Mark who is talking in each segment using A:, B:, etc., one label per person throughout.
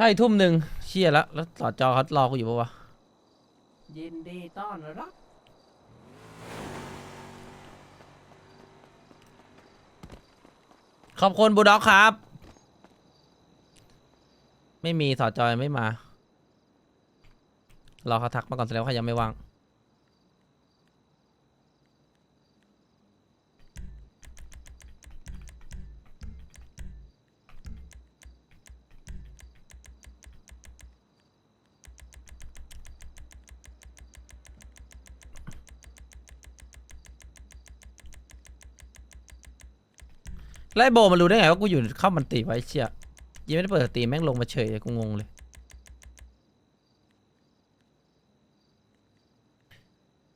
A: ใช่ทุ่มหนึ่งเชี่ยแล้วแล้วต่อจอเขารอกูอยู่ปะวะ
B: ยินดีต้อนรับ
A: ขอบคุณบูด็อกครับ ไม่มีสอจอยไม่มา รอเขาทักมาก่อนแสดงว่าเขายังไม่ว่าง แล้วโบมันรู้ได้ไงว่ากูอยู่เข้ามันตีไว้เชียยังไม่ได้เปิดตีแม่งลงมาเฉยเลยกูงงเลย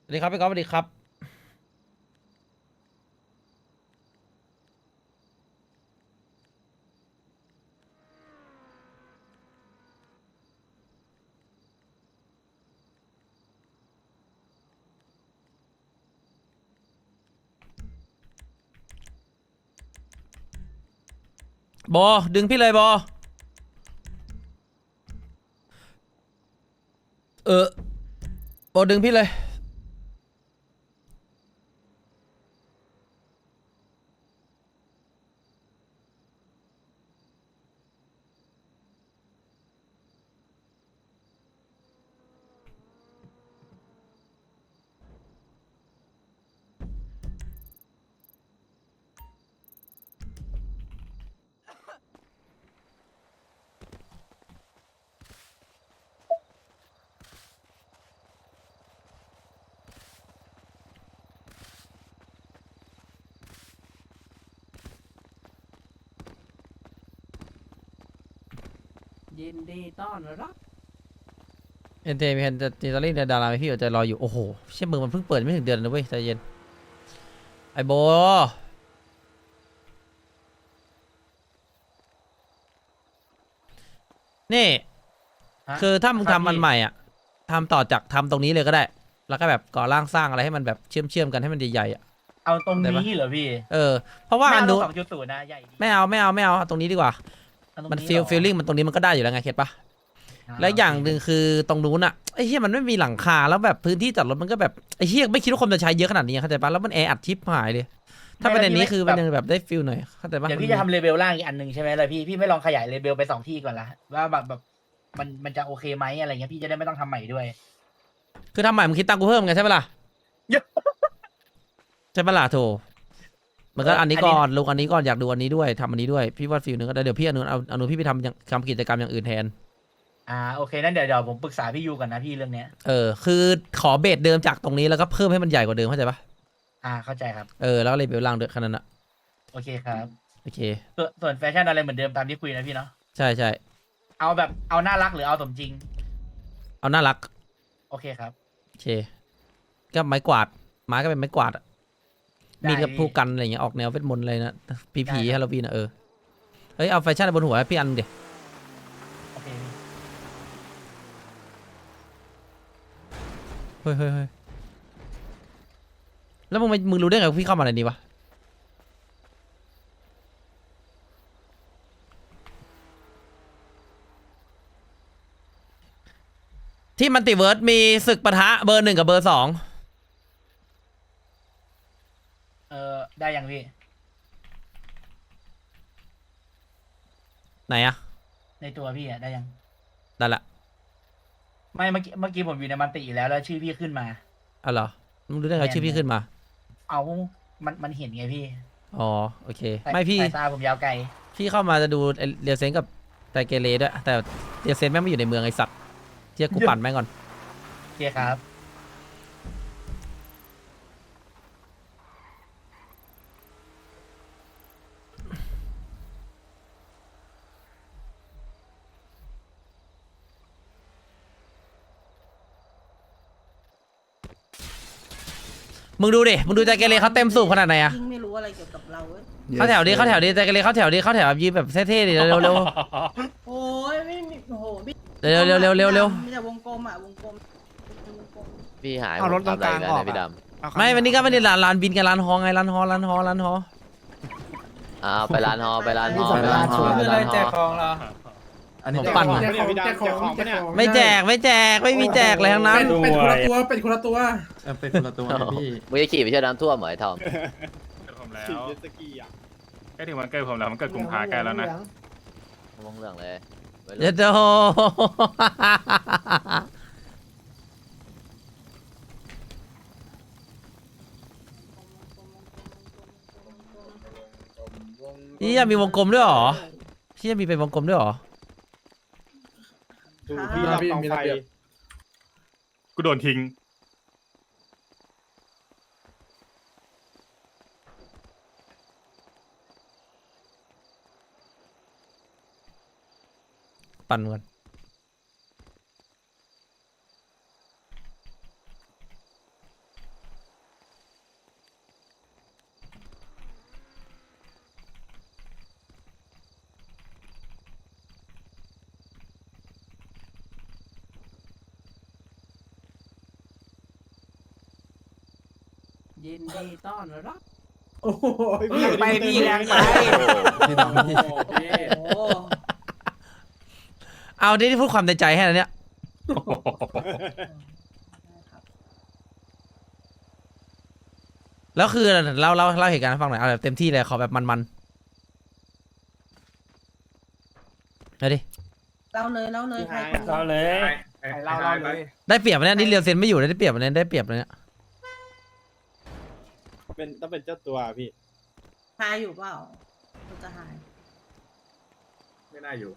A: สวัสดีครับพี่ก๊อฟสวัสดีครับ บอดึงพี่เลยบอเออบอดึงพี่เลย
B: ยินดีต้อนรับ
A: เอ็นเตมีเห็นจิตาลีในดาราไหมพี่อดใจรออยู่ โอ้โห เชี่ยมือมันเพิ่งเปิดไม่ถึงเดือนนะเว้ยใจเย็น ไอโบ นี่
C: ฮะ
A: คือถ้ามึง
C: ครับ
A: ทำมัน
C: พี่
A: ใหม่อะทำต่อจากทำตรงนี้เลยก็ได้ แล้วก็แบบก่อร่างสร้างอะไรให้มันแบบเชื่อมเชื่อมๆกันให้มันใหญ่ๆอะ
C: เอาตรง
A: ได้ปะ
C: นี้เหรอพี่
A: เออ เพราะว่า
C: ไม่
A: อัน
C: เอา
A: นู้น
C: สองจุดศูนย์นะใหญ่ดี
A: ไม่เอาไม่เอาไม่เอาเอาตรงนี้ดีกว่า
C: เอา ตรง
A: มัน
C: เห
A: ฟีล
C: รอ
A: ฟีลลิ่งมันตรงนี้มันก็ได้อยู่แล้วไงเข็ดปะและอย่างหนึ่งคือตรงนู้นอะไอ้เฮียมันไม่มีหลังคาแล้วแบบพื้นที่จอดรถมันก็แบบไอ้เฮียไม่คิดว่าคนจะใช้เยอะขนาดนี้เข้าใจปะแล้วมันแออัดชิปหายเลย ถ้าเป็นอันนี้คือมันยังแบบได้ฟิลหน่อยเข้าใจปะ
C: เดี๋ยวพี่
A: มัน
C: จะทำเลเวลล่างอีกอันหนึ่งใช่ไหมล่ะพี่พี่ไม่ลองขยายเลเวลไปสองที่ก่อนละว่าแบบแบบมันมันจะโอเคไหมอะไรเงี้ยพี่จะได้ไม่ต้องทำใหม่ด้วย
A: คือทำใหม่มึงคิดตังค์กูเพิ่มไงใช่ปะล่ะ
C: เยอะ
A: ใช่ปะล่ะโถ มันก็
C: เอออั
A: อันนี้
C: อันนี้
A: ก่อนลงอันนี้ก่อนอยากดูอันนี้ด้วยทำอันนี้ด้วยพี่ว่าฟิลนึงก็ได้เดี๋ยวพี่อนุเอาอนุพี่ไปทำอย่างทำกิจกรรมอย่างอื่นแทน
C: อ่าโอเคนั่นเดี๋ยวเดี๋ยวผมปรึกษาพี่ยูก่อนนะพี่เรื่องเนี้ย
A: เออ คือขอเบสเดิมจากตรงนี้แล้วก็เพิ่มให้มันใหญ่กว่าเดิมเข้าใจปะ
C: อ่าเข้าใจครับ
A: เออแล้วก็เลยเบลล่างด้วยขนาดนั้นอะ
C: โอเคครับ
A: โอเค
C: ส่วนส่วนแฟชั่นอะไรเหมือนเดิมตามที่คุยนะพี่เนาะ
A: ใช่ใช่
C: เอาแบบเอาน่ารักหรือเอาสมจริง
A: เอาน่ารัก
C: โอเคครับ
A: โอเค ก็ไม้กวาดไม้ก็เป็นไม้กวาดอะ
C: ได้
A: มีกับ
C: พี่
A: ผู้กันอะไรอย่างเงี้ยออกแนวเวทมนต์อะไรนะผี
C: ได้
A: ผี
C: ครับ
A: ฮาโลวีนอะเออเฮ้ยเอาแฟชั่นบนหัวให้พี่อันเดี๋ยว
C: โอเคพี่
A: เฮ้ยเฮ้ยเฮ้ยแล้วมึงไม่มึงรู้ได้ไงว่าพี่เข้ามาในนี้วะที่มันติเวิร์ดมีศึกปะทะเบอร์หนึ่งกับเบอร์สอง
C: เออได้ยังพี่
A: ไหนอะ
C: ในตัวพี่อะได้ยัง
A: นั่นแหละ
C: ไม่เมื่อกี้เมื่อกี้ผมอยู่ในมันติอยู่แล้วแล้วชื่อพี่ขึ้นมา
A: อ๋อเหรอมึงรู้ได้ไง
C: แน่น
A: ชื่อพี่ขึ้นมา
C: เอามันมันเห็นไงพี่
A: อ๋อโอเค
C: สาย
A: ไม่พี่
C: สายตาผมยาวไกล
A: พี่เข้ามาจะดูเรียวเซนกับไตรเกเรด้วยแต่เรียวเซนแม่งไม่อยู่ในเมืองไอสัตว์เที่ยกูปั่นแม่งก่อน
C: โอเคครับ
A: มึงดูดิ มึงดูไตรเกเรเขาเต็มสูบขนาดไหนอะ
D: ยิ่งไม่รู้อะไรเกี่ยวกับเราเว้ย
A: เข้าแถวดิเข้าแถวดิไตรเกเรเข้าแถวดิเข้าแถวยืนแบบเท่ๆดิเร็วๆเร็ว
D: โอ้ยไม่มีโอ้โหพี่
A: เร็วเร็วเร็วเร็วเร็ว
D: มีแต่วงกลมอะวงกลมวงกลม
E: พี่หาย
F: เอารถ
E: ผมทำอะไร
F: ตรงกลาง
E: อีกแล้ว
F: ออก
E: เนี่ย
F: อะ
E: พี่ด
A: ไม่วันนี้ก็ไม่ได้ร้านร้านบินกับร้านฮอไงร้านฮอร้านฮอร้านฮอำ
E: อ้าวไปร้านฮอไปร้านฮอ
D: ไปร้านฮอ
E: ไปร้านฮอ
A: ขนมปั่น
E: แจ
A: อะ
E: กของแจกของแจกของ
A: ไม่แจกไม่แจกไม่มีแจกอะไรทั้งนั้น
E: เป็นเป็นคนละตัวเป็นคนละตัว
F: เออเป็นคนละตัวนะพี่
G: มึงจะขี่ไปเที่ยวน้ำท่วมเหรอไอ้ทอม
H: เกิดผมแล้ว
E: ขี่เจ็ตสกีอะ
H: ใกล้ถึงวันเกิดผมแล้วมันเกิดกุมภาใกล้แล้วนะ
G: มองเรื่องเลยวัยรุ่น
A: เดี๋ยวโดพี่ยังมีวงกลมด้วยเหรอพี่ยังมีเป็นวงกลมด้วยเหรอ
E: ดูพี่รับกองไฟ
H: กูโดนทิ้ง
A: ปั่นก่อน
B: ยินดีต้อนรับ
E: โอ้โห
C: ไปพี่แรงไป
F: พี่ดำพี่
D: โอ้
A: เอาที่ที่พูดความในใจให้นะเนี่ยแล้วคือเราเราเล่าเหตุการณ์ให้ฟังหน่อยเอาแบบเต็มที่เลยขอแบบมันๆเอาดิ
D: เล่าเลยเล่าเลยใครคน
C: เราเลย
E: เราเราเลย
A: ได้เปรียบวันนี้นี่เรียวเซนไม่อยู่เลยได้เปรียบวันนี้ได้เปรียบวันนี้
E: เป็นต้องเป็นเจ้าตัวพี่
D: หายอยู่เปล่าเราจะหาย
E: ไม่น่าอยู่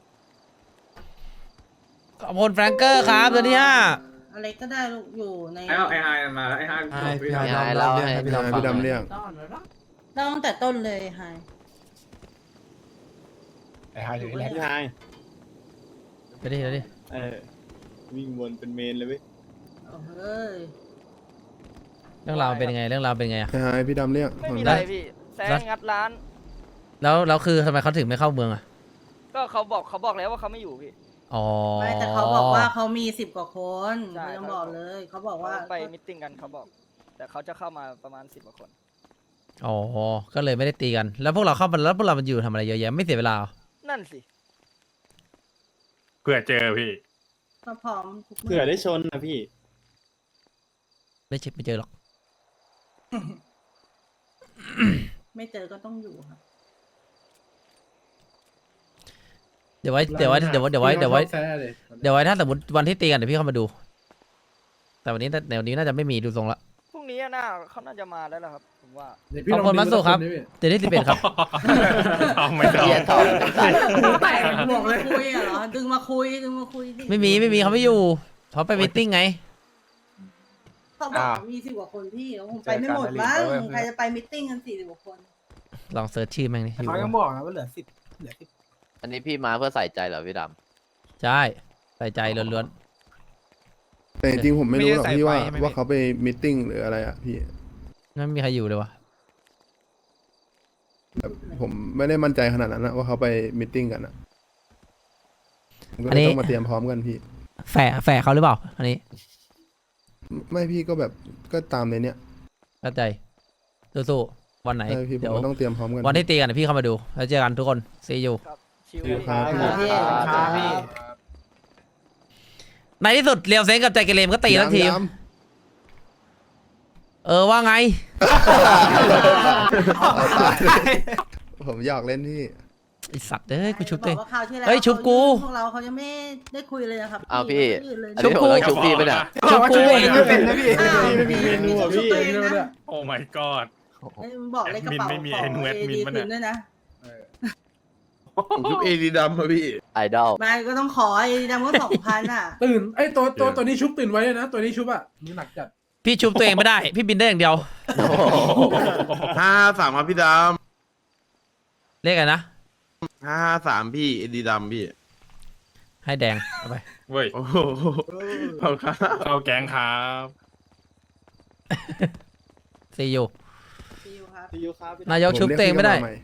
A: ขอบคุณแฟรงเกอร์ครับตัวที่ห้า
D: อะไรก็ได้ลูกอยู่ใน
E: ไอ้ไอ้ไฮมาแล้วไอ้ไฮ
F: ไอ้พี่ดำเล่าเรื่องให้พี่ดำฟังหน่อย
B: ต้อนรับ
D: เล่าตั้งแต่ต้นเลยหาย
C: ไอ้ฮาอยู่
E: พี่
C: แล้ว
E: ไฮ
A: ไปดิไปดิ
E: เออวิ่งวนเป็นเมนเลยเว้ย
D: เอาเฮ้ย
A: เรื่องราวเป็นยังไงเรื่องราวเป็นไงอะ
I: ใช่พี่ดำเรียก
J: ไม่มีอะไรพี่แซงงัดร้าน
A: แล้วแล้วคือทำไมเขาถึงไม่เข้าเมืองอะ
J: ก็เขาบอกเขาบอกแล้วว่าเขาไม่อยู่พี่
A: อ๋อ
D: ไม่แต่เขาบอกว่าเขามีสิบกว่าคน
J: ใช่
D: เขายังบอกเลยเขาบอกว่า
J: เขาไปมิทติ้งกันเขาบอก แต่เขาจะเข้ามาประมาณสิบกว่าคน
A: อ๋อก็เลยไม่ได้ตีกัน แล้วพวกเราเข้ามาแล้วพวกเรามันอยู่ทำอะไรเยอะแยะไม่เสียเวลาเหรอ
J: นั่นสิ
H: เพื่อเจอพี่
D: ก็พร้อมทุก
E: เผื่อได้ชนนะพี่
A: ไม่เช็คไม่เจอหรอก
D: ไม่เจอก็ต้องอยู่ครับ
A: เดี๋ยวไว้เดี๋ยวไว้เดี๋ยวไว้เดี๋ยวไว้เดี๋ยวไว้
E: แซ่เลย
A: เดี๋ยวไว้ถ้าสมมติวันที่ตีกันเดี๋ยวพี่เข้ามาดู แต่วันนี้เดี๋ยวนี้น่าจะไม่มีดูทรงละ
J: พรุ่งนี้น่าเขาน่าจะมาแล้วล่ะครับผมว่า
A: ขอบคุณมาสุครับเดี๋ยวที่สิบเอ็ดครับ
H: เอาไม่ต้อง
G: เหี้ยทอมสัตว์
D: แปลกบอกเลยคุยอะเหรอดึงมาคุยดึงมาคุยสิ
A: ไม่มีไม่มีเขาไม่อยู่เขาไปมีตติ้งไง
D: เขาบอกมีสิบกว่าคนพี่แล้วคงไปไม่หมดบ้างใครจะไปมิทติ้งกันสี่สิบกว่าคน
A: ลองเซิร์ชชื่อแม่งดิอยู่
C: เขายังบอกนะว่าเหลือสิบเหลือสิบ
G: อันนี้พี่มาเพื่อใส่ใจเหรอพี่ด
A: ใช่ใส่ใจล้วน
I: แต่จริงๆผมไม่รู้หรอก
F: ไม่ได้
I: พี่ว่า
F: ใส่ไฟไม่มี
I: ว่าเขาไปมิทติ้งหรืออะไรอะพี่
A: ๆไม่มีใครอยู่เลยวะ
I: แบบผมไม่ได้มั่นใจขนาดนั้นนะว่าเขาไปมิทติ้งกันอะผมก็เลยต้องมาเตรียมพร้อมกันพี่
A: แฝแฝเขาหรือเปล่า อันนี้
I: ไม่พี่ก็แบบก็ตามในเนี้ย
A: เข้าใจสู้ๆวันไหน
I: ใช่พี่ผม
A: เดี๋ยว
I: ก็ต้องเตรียมพร้อมกัน
A: วันที่ตีกันเดี๋ยวพี่เข้ามาดู แล้วเจอกันทุกคนซีอยู่
J: ครับชิว
I: ครับ พี่
C: ครับพี่
A: ในที่สุดเรียวเซนกับใจเกเรมก็ตีทั้งทีม
I: ย้
A: เออว่าไงำ
I: ผมอยากเล่นพี่
A: ไอสัตว์เอ้ยกูชุบตัวเอง
D: บอกว่าคราวที่แล้ว
A: เฮ้ยชุบกู
D: พวกเราเขายังไม่ได้คุยเลยนะครับำ
G: อ้าวพี่
D: ยืนเลย
G: อันนี้ผมต้องชุบพี่ไปะเนี่ย
A: ชุบกู
C: ไม่เป็นนะพี่
D: อ้าว
E: ไม่มีเมนูอะพี่
D: ชุบตัวเองนะ
H: โอ้ my god
D: เอ้ยมึงบอกเลยกระเป๋า
H: แอดมินไม่มี
D: ของ
H: ไอ้หนูแอดมิน
D: AD
H: ปะเนี่ย
D: คืนด้วยนะ
I: ผมชุบเอดีดำมาพี่
G: ไอดอล
D: ไม่ก็ต้องขอไอ้ดำก็สองพันอะ
E: ตื่นไอ้ตัวตัวตัวนี้ชุบตื่นไว้เลยนะ ตัวนี้ชุบอะมือหนักจัด
A: พี่ชุบตัวเองไม่ได้ พี่บินได้อย่างเดียว
K: ห้าสามครับพี่ด
A: เรียกไงนะำ
K: ห้าสามพี่เอดีดำพี่
A: ให้แดง เอาไป
H: เว้ย
K: โอ้โหขอบคุณครับ
H: เข้าแก๊งครับ
A: ซีอยู่
D: ซีอูครับ
E: พี่ยูครับพี่
A: นายกชุบตัวเองไม่ได้
I: ผเรียกพี่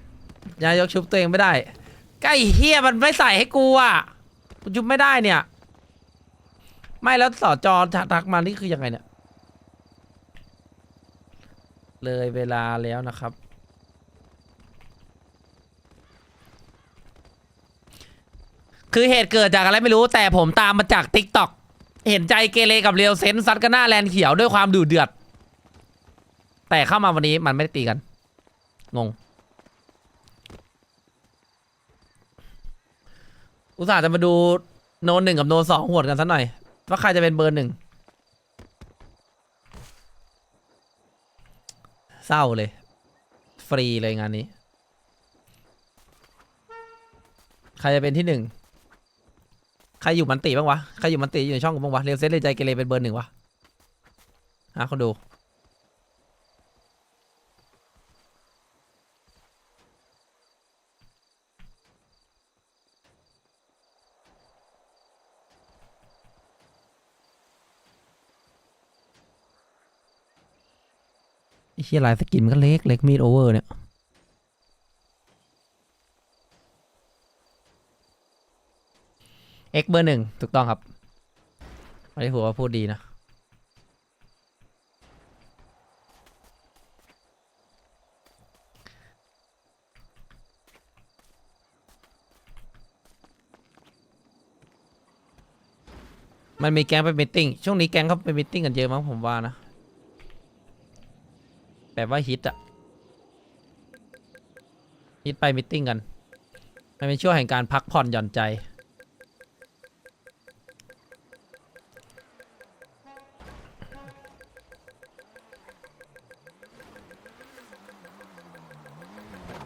I: เข้าาให
A: นายกชุบตัวเองไม่ได้ใกล้เฮียมันไม่ใส่ให้กูอะกูชุบไม่ได้เนี่ย ไม่แล้วสอจอทักมานี่คือยังไงเนี่ย เลยเวลาแล้วนะครับ คือเหตุเกิดจากอะไรไม่รู้แต่ผมตามมาจากติ๊กต็อกเห็นใจเกเรกับเรียวเซนซัดกันหน้าแลนเขียวด้วยความดุเดือด แต่เข้ามาวันนี้มันไม่ได้ตีกัน งง อุตส่าห์จะมาดูโนนหนึ่งกับโนนสองหวดกันสักหน่อย ว่าใครจะเป็นเบอร์หนึ่งเศร้าเลย ฟรีเลยงานนี้ ใครจะเป็นที่หนึ่ง ใครอยู่มันติบ้างวะ ใครอยู่มันติอยู่ในช่องกูบ้างวะ เรียวเซนเลยใจเกเรเป็นเบอร์หนึ่งวะฮะคนดู ไอ้เฮียลายสกินมันก็เล็กเล็กมีดโอเวอร์เนี่ย เอ็กเบอร์หนึ่งถูกต้องครับอันนี้ผมว่าพูดดีนะมันมีแก๊งไปมิทติ้งช่วงนี้แก๊งเขาไปมิทติ้งกันเยอะมั้งผมว่านะ แบบว่าฮิตอะฮิตไปมิทติ้งกัน มันเป็นช่วงแห่งการพักผ่อนหย่อนใจ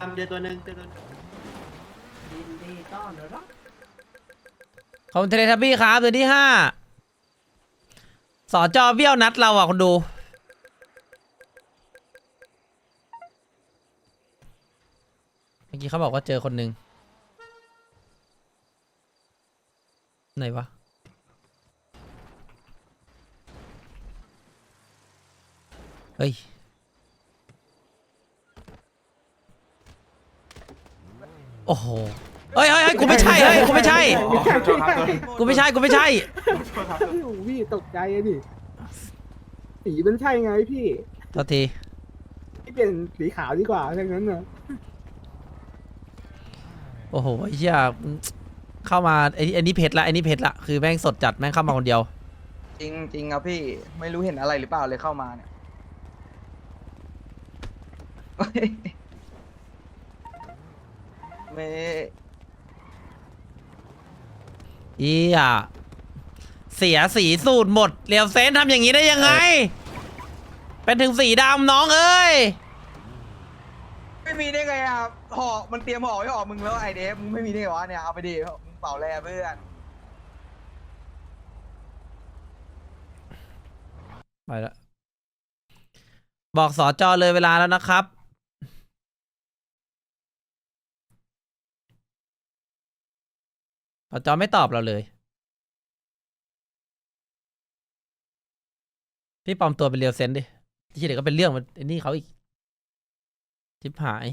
B: ยินดีต้อนรับ
A: ขอบคุณเทเลทับบี้ครับเดือนที่ห้าสอจอเบี้ยวนัดเราอะคนดู เมื่อกี้เขาบอกว่าเจอคนหนึ่งไหนวะ เฮ้ย โอ้โหเฮ้ยเฮ้ยเฮ้ยกูไม่ใช่เฮ้ยกูไม่ใช่กูไม่ใช่ กูไม่ใช่
E: พี่ตกใจอะดิสีมันใช่ไงพี่
A: โทษที
E: พี่เปลี่ยนสีขาวดีกว่าทั้งนั้นนะ
A: โอ้โหไอ้เหี้ยมึงเข้ามาไอ้ไอ้นี่เพชรละไอ้นี่เพชรละ คือแม่งสดจัด แม่งเข้ามาคนเดียว
J: จริงจริงครับพี่ไม่รู้เห็นอะไรหรือเปล่าเลยเข้ามาเนี่ย ไม่
A: อีอะเสียสีสูตรหมดเรียวเซนทำอย่างนี้ได้ยังไง เป็นถึงสีดำน้องเอ้ย
J: ไม่มีได้ไงอะห่อมันเตรียมห่อไว้ห่อมึงแล้วไอเดฟมึงไม่มีได้ไงวะเนี่ยเอาไปดิมึงเป่าแลเพื่อน
A: ไปละบอกสอจอเลยเวลาแล้วนะครับ อจอไม่ตอบเราเลย พี่ปลอมตัวเป็นเรียวเซนดิที่เด็กก็เป็นเรื่องมันไอ้นี่เขาอีกทิพหาย